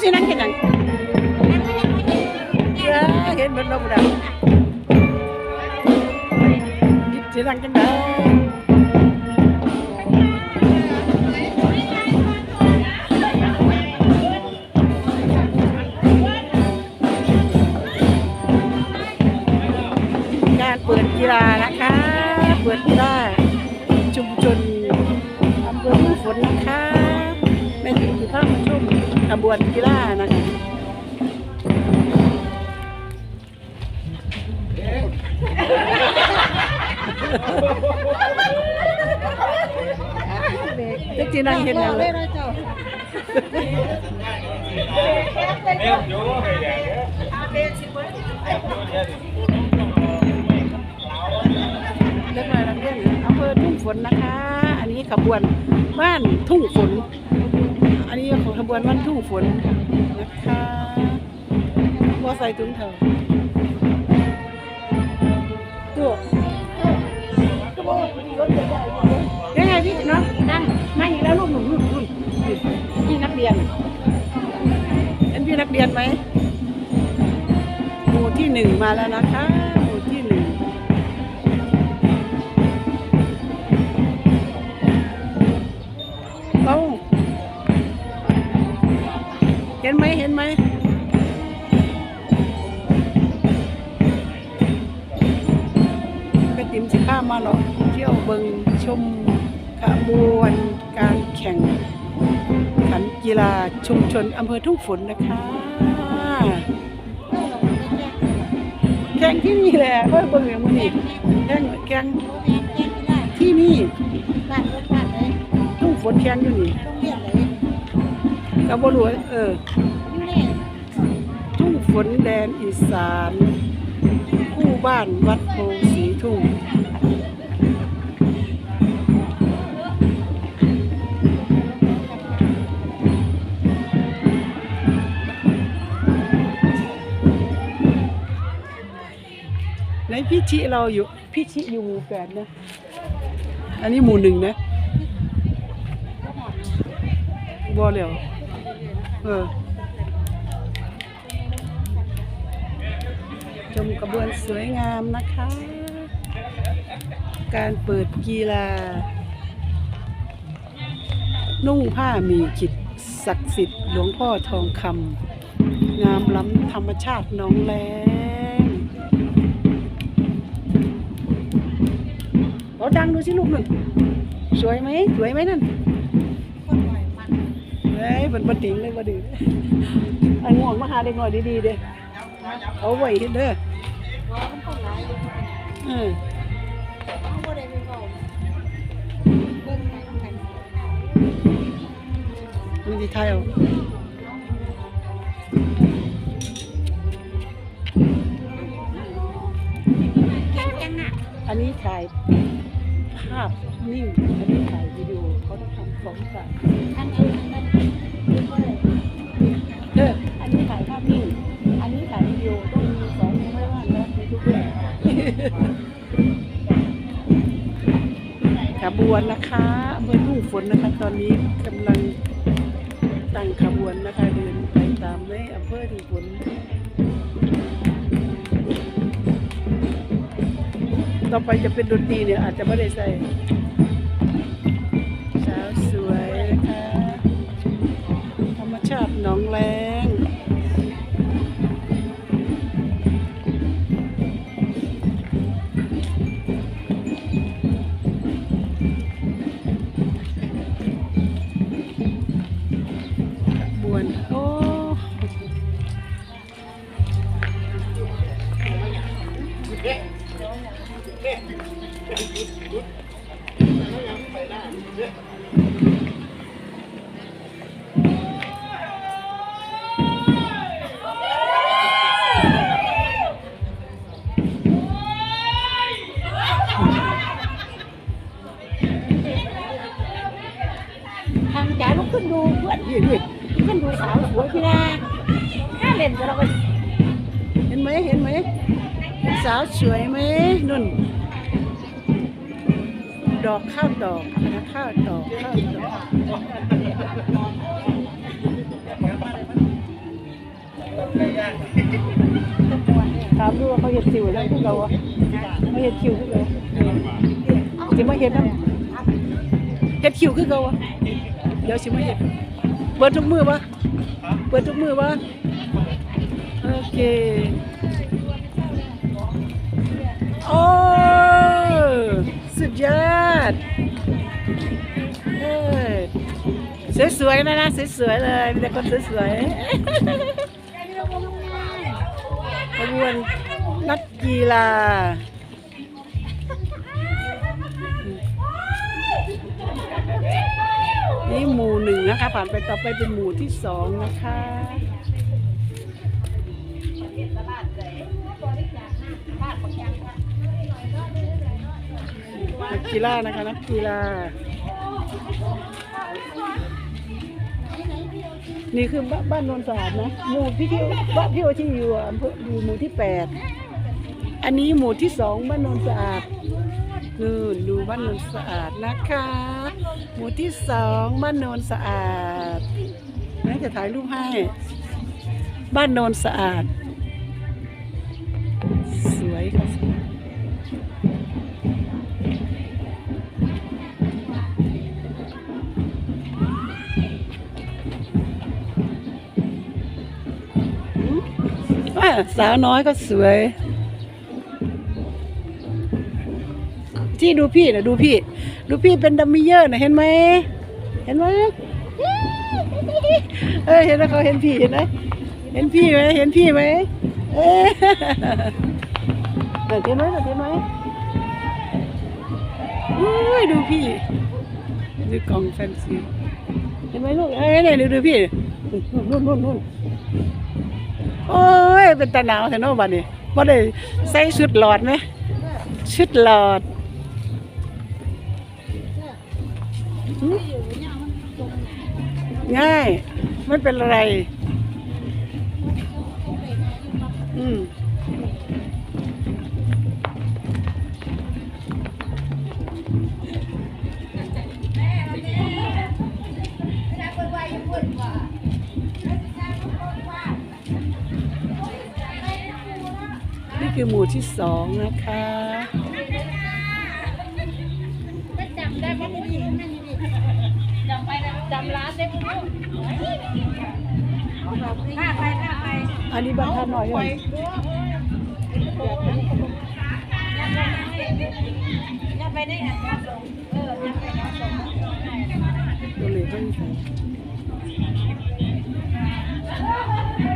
สินั่งเห็นหยังเห็นเบิดแล้วบ่ได้สินั่งจังไดการเปิดกีฬานะคะ เปิดกีฬา บวนกีฬานะคะเด็กจีนังเห็นหยังเลยเล็กน้อยนักเรียนอำเภอทุ่งฝนนะคะ อันนี้ขบวนบ้านทุ่งฝนอันนี้ของข บวนบ้านทุ่งฝนนะคะว่าใส่ถุงเท้าตัวยังไงพี่เนาะนั่งมาอีกแล้วลูกหนุ่มลูกหนุ่มพี่นักเรียนเห็นพี่นักเรียนไหมหมู่ที่หนึ่งมาแล้วนะคะ ห็นไหมเห็นไหมกระติมสิข้ามาหรอกเที่ยวเบิงชมขบวนการแข่งขันกีฬาชุมชนอำเภอทุ่งฝนนะคะแข่งที่นี่แหละเฮ้ยเบิ่งอย่างมันนี่แข่งแข่งที่นี่ทุ่งฝนแข่งอยู่นี่ ก็บ่รู้ว่าเออทุ่งฝนแดนอีสานคู่บ้านวัดโพสีทุ่งในพี่ชิเราอยู่พี่ชิอยู่หมู่แปดนะ อันนี้หมู่หนึ่งนะบ่แล้ว เออชมกระบวนสวยงามนะคะ การเปิดกีฬา นุ่งผ้ามีจิตศักดิ์สิทธิ์หลวงพ่อทองคำงามล้ำธรรมชาติน้องแรงเอาดังดูสิลูกหนึ่งสวยไหมสวยไหมนั่น เฮ้ยมันบติงเลยบ่ดื้ออันง่วงมาหาเด็กน้อยดีๆเด้อเอาไว้เฮ็ดเด้อเออมันสิทายเอาอันนี้ถ่าย ภาพนิ่งอันนี้ถ่ายวิดีโอเขาต้องทำสองสายเอออันนี้ถ่ายภาพนิ่งอันนี้ถ่ายวิดีโอต้องมีสองไม่ว่านะในทุกเรื่องขบวนนะคะอำเภอทุ่ฝนนะคะ ตอนนี้กำลังตั้งขบวนนะคะเดินไปตามในอำเภอทุ่ฝน ต่อไปจะเป็นดนตรีเนี่ยอาจจะไม่ได้ใส่สาวสวยนะคะธรรมชาติหนองแล เห็นไหมเห็นไหมสาวสวยไหมนุ่น ดอกข้าวดอกนะข้าวดอกข้าวดอกถามดูว่าเขาเห็ดสิวแล้วพวกเราไม่เห็ดคิวพวกเราสิมไม่เห็ดนะเห็ดคิวคือเขาเดี๋ยวสิมไม่เห็ดเปิดทุกมือวะเปิดทุกมือวะโอเคโอ้ สุดยอดเอ้ยสวยๆนะนะสวยๆเลยมีแต่คนสวยๆขบวนนักกีฬานี่หมู่หนึ่งนะคะ ผ่านไปต่อไปเป็นหมู่ที่สองนะคะนัก กีฬานะคะนักกีฬา นี่คือบ้านบ้านนนสะอาดนะหมู่พี่ที่บ้านพี่โอที่อยู่อำเภออยู่หมู่ที่แปดอันนี้หมู่ที่สองบ้านนนสะอาดนู่นดูบ้านนนสะอาดนะคะ หมู่ที่สองบ้านนนสะอาดน่าจะถ่ายรูปให้ บ้านนนสะอาด สาวน้อยก็สวย ที่ดูพี่นะดูพี่ ดูพี่เป็นดัมมี่เยอร์นะเห็นไหมเห็นไหมเอ้ยเห็นแล้วเขาเห็นพี่เห็นไหมเห็นพี่ไหมเห็นพี่ไหมเอ้ยเห็นไหมเห็นไหมอุ้ยดูพี่ดูกล่องแฟนซีเห็นไหมลูกเอ้ยเนี่ยดูดูพี่นู่นนู่นนู่น โอ้ย เป็นตาหนาวเห็นอบ้านนี่บ่ได้ใส่ชุดหลอดไหม ชุดหลอดง่ายไม่เป็นอะไร คือหมู่ที่สองนะคะจำได้ไหมนี่นั่นนี่จำไปจำร้านได้ไหมข้าไปข้าไปอันนี้บานท่าหน่อยก่อนอย่าไปได้อันนี้ส่งเอออย่าไปได้ตัวเหล็กต้อ